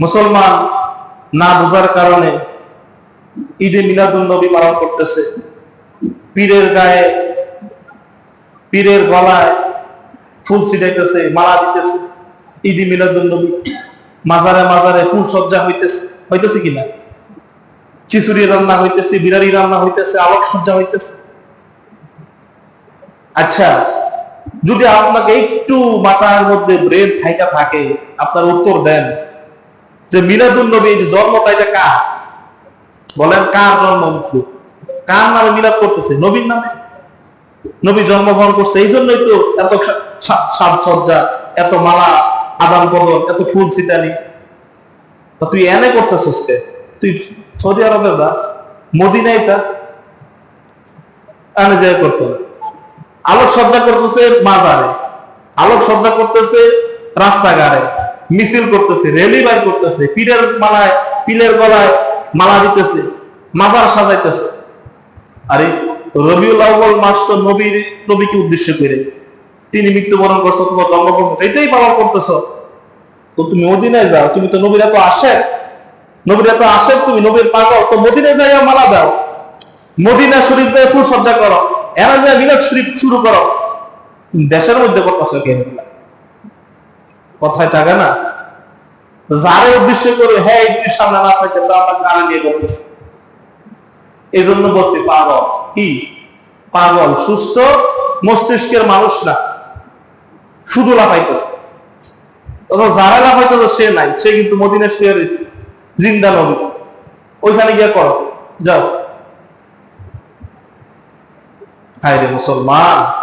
মুসলমান না বোঝার কারণে ঈদে মিলাদুল নবী পালন করতেছে। পীরের গায়ে, পীরের গলায় ফুল ছিটাইতেছে, মালা দিতেছে। ঈদি মিলাদুল নবী মাজারে মাজারে ফুল সজ্জা হইতেছে। হইতেছে কিনা চিচুরি রান্না হইতেছে বিরারি রান্না হইতেছে, আলোক সজ্জা হইতেছে। আচ্ছা যদি আপনাকে একটু মাথার মধ্যে ব্রেন থাইকা থাকে, আপনার উত্তর দেন। যে মিলাদুল নবী যে জন্ম তাইটা কার? বলেন কার জন্ম হচ্ছে কার নামে মিলাদ করতেছে? নবীর নামে? নবী জন্মগ্রহণ করছে, এই জন্যই তো এত সাজসজ্জা, এত মালা, আদান প্রদান, এত ফুল ছিটানি তা তুই এনে করতেছিস কে? তুই সৌদি আরবে যা, মদিনায় যা, এনে যায় করতে আলোক সজ্জা করতেছে বাজারে আলোক সজ্জা করতেছে রাস্তাঘাটে। মিছিল করতেছে রেলি বাইর করতেছে পীরের মালায় পীরের গলায় মালা দিতেছে, মাজার সাজাইতেছে। আরে, রবিউল আউ্বাল মাস তো নবীর, নবীকে উদ্দেশ্য করে। তিনি মৃত্যুবরণ করছ, তোমার জন্মগ্রহণ করছ, এটাই পালন করতেছো। তো তুমি মদিনায় যাও, তুমি তো নবীর এত আসে নবীর এত আসে তুমি, নবীর পাগল। তো মদিনায় যাইয়া মালা দাও। মদিনা শরীফ দিয়ে ফুল সজ্জা করো। এরা যে মিলাদ শরীফ শুরু করো। দেশের মধ্যে করতেছো কেন? এগুলা? কথায় টাকা না? যারে উদ্দেশ্য করে হ্যাঁ এই সামনে না থাকে, তো আমরা কানে নিয়ে করতেছি এই জন্য বলছি, পাগল। কি? পাগল, সুস্থ মস্তিষ্কের মানুষ না। শুধু লাফাইতেছে। যারা লাফাইতেছে, সে নাই। সে কিন্তু মদিনা শুয়ে রয়েছে। জিন্দা নবী। ওইখানে গিয়ে করো। যাও। হায় রে মুসলমান।